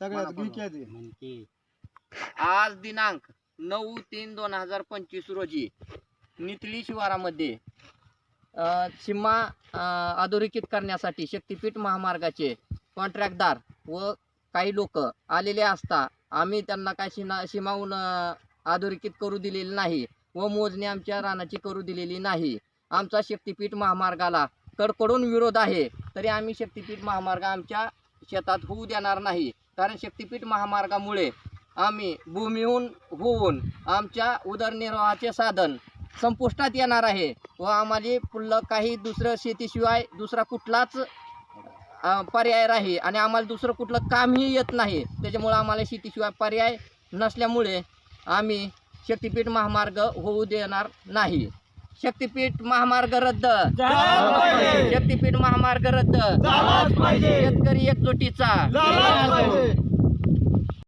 सगळ्यात. म्हणते आज दिनांक नऊ तीन दोन हजार पंचवीस रोजी नितळी शिवारामध्ये अ, सीमा अ, अधोरेखित करण्यासाठी शक्तीपीठ महामार्गाचे कॉन्ट्रॅक्टदार व काही लोक आलेले असता आम्ही त्यांना काय सीमा सीमावून अ, अधोरेखित करू दिलेली नाही व मोजणी आमच्या रानाची करू दिलेली नाही आमचा शक्तीपीठ महामार्गाला कडकडून विरोध आहे तरी आम्ही शक्तीपीठ महामार्ग आमच्या शेतात होऊ देणार नाही कारण शक्तीपीठ महामार्गामुळे आम्ही भूमीहून होऊन आमच्या उदरनिर्वाहाचे साधन संपुष्टात येणार आहे व आम्हाला पुढलं काही दुसरं शेतीशिवाय दुसरा कुठलाच पर्याय राही आणि आम्हाला दुसरं कुठलं कामही येत नाही त्याच्यामुळं आम्हाला शेतीशिवाय पर्याय नसल्यामुळे आम्ही शक्तीपीठ महामार्ग होऊ देणार नाही शक्तीपीठ महामार्ग रद्द. शक्तीपीठ महामार्ग रद्द. शेतकरी एकजुटीचा.